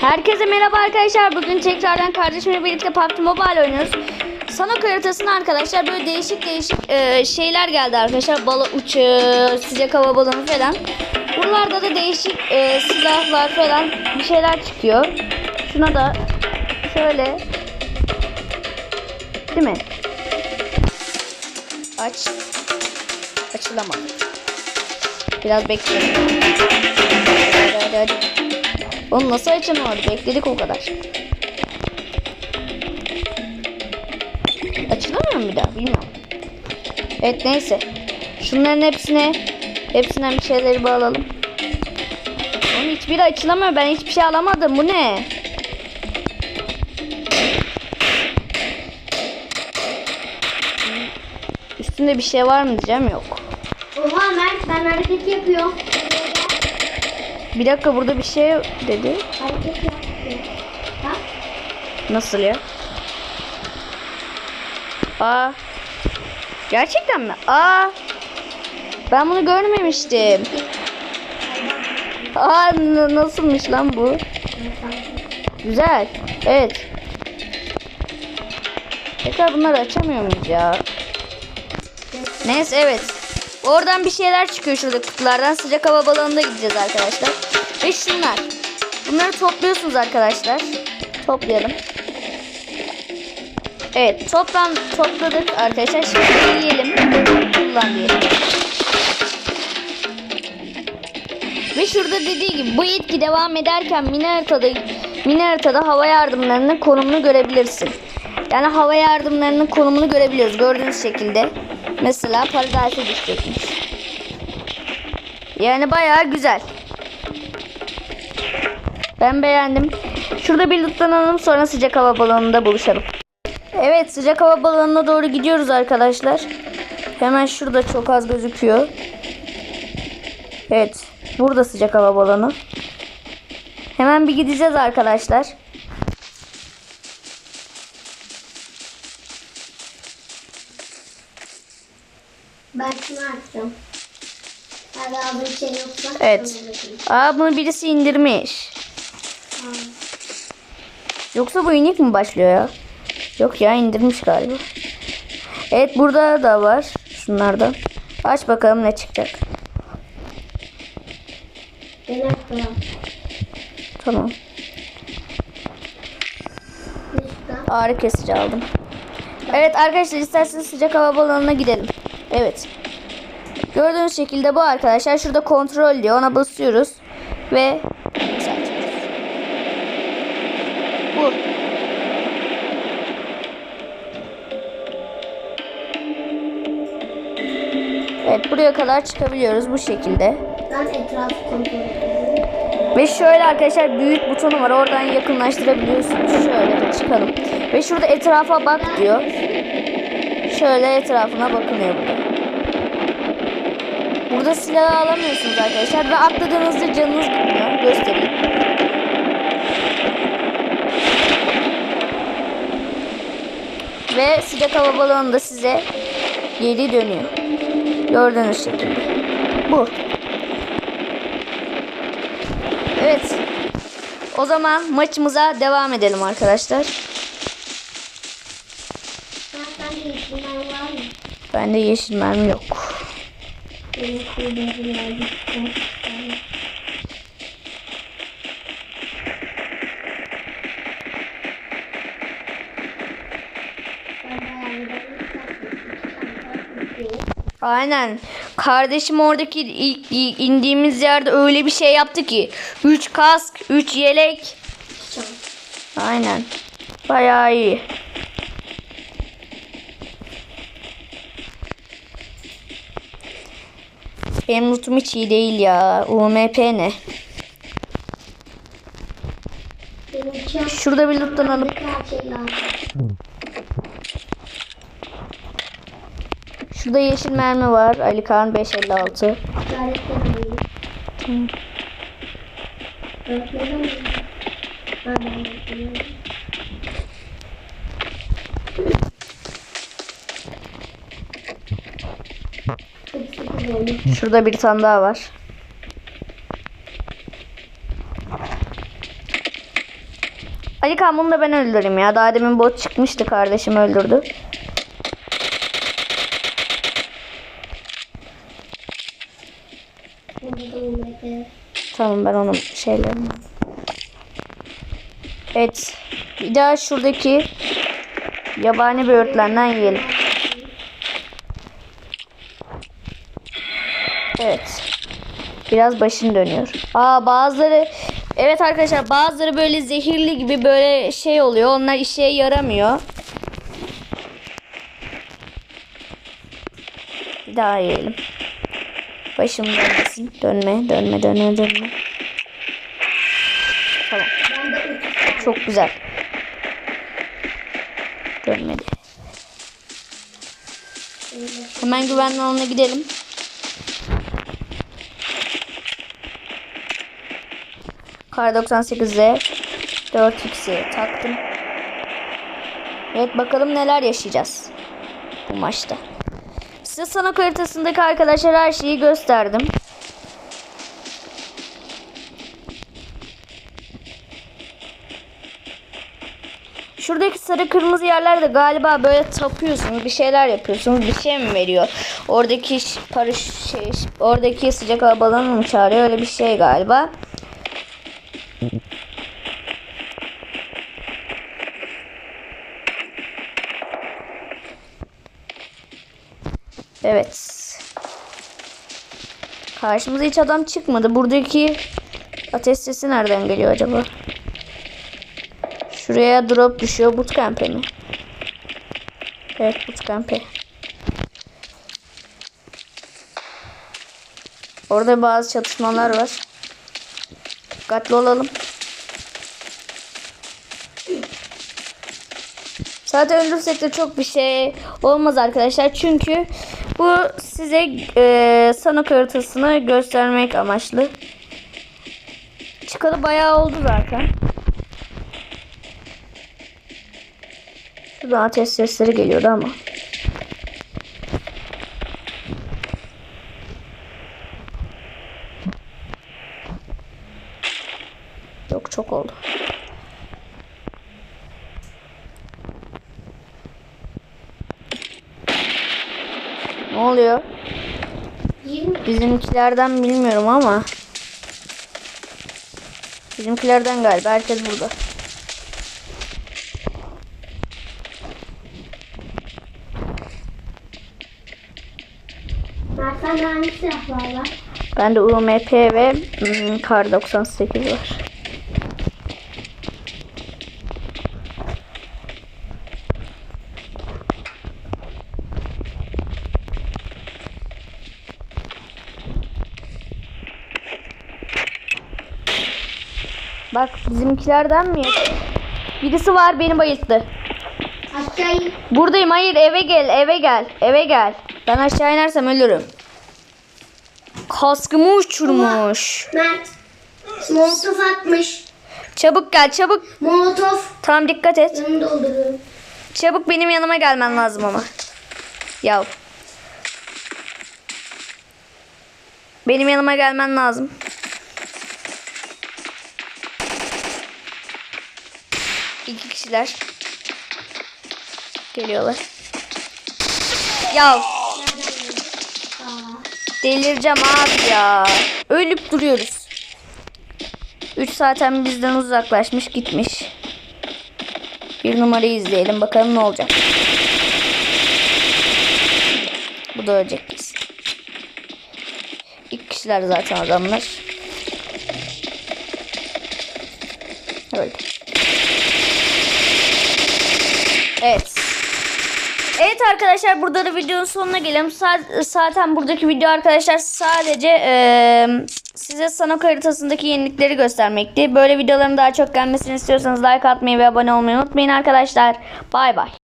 Herkese merhaba arkadaşlar. Bugün tekrardan kardeşimle birlikte PUBG Mobile oynuyoruz. Sanok haritasına arkadaşlar böyle değişik değişik e, şeyler geldi arkadaşlar. Balo uçağı, sıcak hava balonu falan. Buralarda da değişik e, silahlar falan bir şeyler çıkıyor. Şuna da şöyle Değil mi? Aç. Açılamadı. Biraz bekleyelim. Hadi. Oğlum nasıl açılmadı? Bekledik o kadar. Açılamıyor mu bir daha? Bilmiyorum. Evet neyse. Şunların hepsine hepsinden bir şeyleri bağlayalım. Oğlum hiçbiri açılamıyor. Ben hiçbir şey alamadım. Bu ne? Üstünde bir şey var mı diyeceğim yok. Oha Mert ben hareket yapıyorum. Bir dakika burada bir şey dedi. Nasıl ya? Aa. Gerçekten mi? Aa. Ben bunu görmemiştim. Aa nasılmış lan bu? Güzel. Evet. Tekrar bunları açamıyor muyuz ya? Neyse evet. Oradan bir şeyler çıkıyor şurada kutulardan. Sıcak hava balonunda gideceğiz arkadaşlar. Ve şunlar. Bunları topluyorsunuz arkadaşlar. Toplayalım. Evet toplam topladık arkadaşlar. Şimdi yiyelim. Kullan diyelim. Ve şurada dediği gibi bu etki devam ederken mini haritada, mini haritada hava yardımlarının konumunu görebilirsin. Yani hava yardımlarının konumunu görebiliyoruz gördüğünüz şekilde. Mesela paradise düşecekmiş. Yani bayağı güzel. Ben beğendim. Şurada bir lootlanalım sonra sıcak hava balonunda buluşalım. Evet sıcak hava balonuna doğru gidiyoruz arkadaşlar. Hemen şurada çok az gözüküyor. Evet. Burada sıcak hava balonu. Hemen bir gideceğiz arkadaşlar. Ben şunu açtım. Hadi abi bir şey yoksa. Evet. Aa bunu birisi indirmiş. Yoksa bu inik mi başlıyor ya? Yok ya indirmiş galiba. Evet burada da var. Şunlardan. Aç bakalım ne çıkacak. Tamam. Ağrı kesici aldım. Evet arkadaşlar isterseniz sıcak hava balonuna gidelim. Evet. Gördüğünüz şekilde bu arkadaşlar. Şurada kontrol diyor. Ona basıyoruz. Ve Evet buraya kadar çıkabiliyoruz bu şekilde. Ben etrafı kontrol. Ve şöyle arkadaşlar büyük butonu var. Oradan yakınlaştırabiliyorsunuz. Şöyle çıkalım. Ve şurada etrafa bak diyor. Şöyle etrafına bakılıyor burada. Burada silahı alamıyorsunuz arkadaşlar. Ve atladığınızda canınız gitmiyor. Göstereyim. Ve sıcak hava balonu da size geri dönüyor. Gördüğünüz şekilde. Bu. Evet. O zaman maçımıza devam edelim arkadaşlar. Bende yeşil mermi yok. Benim kuyruğum geldi. Aynen. Kardeşim oradaki ilk indiğimiz yerde öyle bir şey yaptı ki. 3 kask, 3 yelek. Aynen. Bayağı iyi. Benim lootum hiç iyi değil ya. UMP ne? Şurada bir loot'tan alıp Şurada yeşil mermi var. Ali Kaan 556. Şurada bir tane daha var. Ali Kaan bunu da ben öldüreyim ya. Daha demin bot çıkmıştı kardeşim öldürdü. Burada da olmadı. Tamam ben onun şeylerini. Evet. Bir daha şuradaki yabani böğürtlenden yiyelim. Evet. Biraz başın dönüyor. Aa bazıları Evet arkadaşlar bazıları böyle zehirli gibi böyle şey oluyor. Onlar işe yaramıyor. Bir daha yiyelim. Başım dönmesin. Dönme, dönme, dönme, dönme. Tamam. Çok güzel. Dönmedi. Hemen güvenli alana gidelim. Kar 98'e 4x'i taktım. Evet bakalım neler yaşayacağız bu maçta. Size sanok haritasındaki arkadaşlar her şeyi gösterdim. Şuradaki sarı kırmızı yerlerde galiba böyle tapıyorsunuz, bir şeyler yapıyorsunuz, bir şey mi veriyor? Oradaki paraş şey, oradaki sıcak hava balonu mu çağırıyor? Öyle bir şey galiba. Evet. Karşımıza hiç adam çıkmadı. Buradaki ateş sesi nereden geliyor acaba? Şuraya drop düşüyor. Bootcamp'e mi? Evet bootcamp'e. Orada bazı çatışmalar var. Dikkatli olalım. Zaten öldürsek de çok bir şey olmaz arkadaşlar. Çünkü bu size e, sanok haritasını göstermek amaçlı. Çıkalı bayağı oldu zaten. Şuradan ateş sesleri geliyordu ama. Yok çok oldu. Oluyor? 20 Bizimkilerden bilmiyorum ama. Bizimkilerden galiba. Herkes burada. Var? Bende UMP ve hmm, Kar 98 var. Bak bizimkilerden mi? Birisi var beni bayılttı. Aşağı. Buradayım hayır eve gel eve gel eve gel. Ben aşağı inersem ölürüm. Kaskımı uçurmuş. Mert. Molotof atmış. Çabuk gel çabuk. Molotof. Tamam dikkat et. Yanını dolduruyorum. Çabuk benim yanıma gelmen lazım ama. Ya. Benim yanıma gelmen lazım. İki kişiler. Geliyorlar. Ya delireceğim abi ya. Ölüp duruyoruz. 3 zaten bizden uzaklaşmış gitmiş. Bir numarayı izleyelim bakalım ne olacak. Bu da ölecek kesin. İlk kişiler zaten adamlar. Evet. Evet arkadaşlar burada da videonun sonuna gelelim. Zaten buradaki video arkadaşlar sadece eee, size sanok haritasındaki yenilikleri göstermekti. Böyle videoların daha çok gelmesini istiyorsanız like atmayı ve abone olmayı unutmayın arkadaşlar. Bay bay.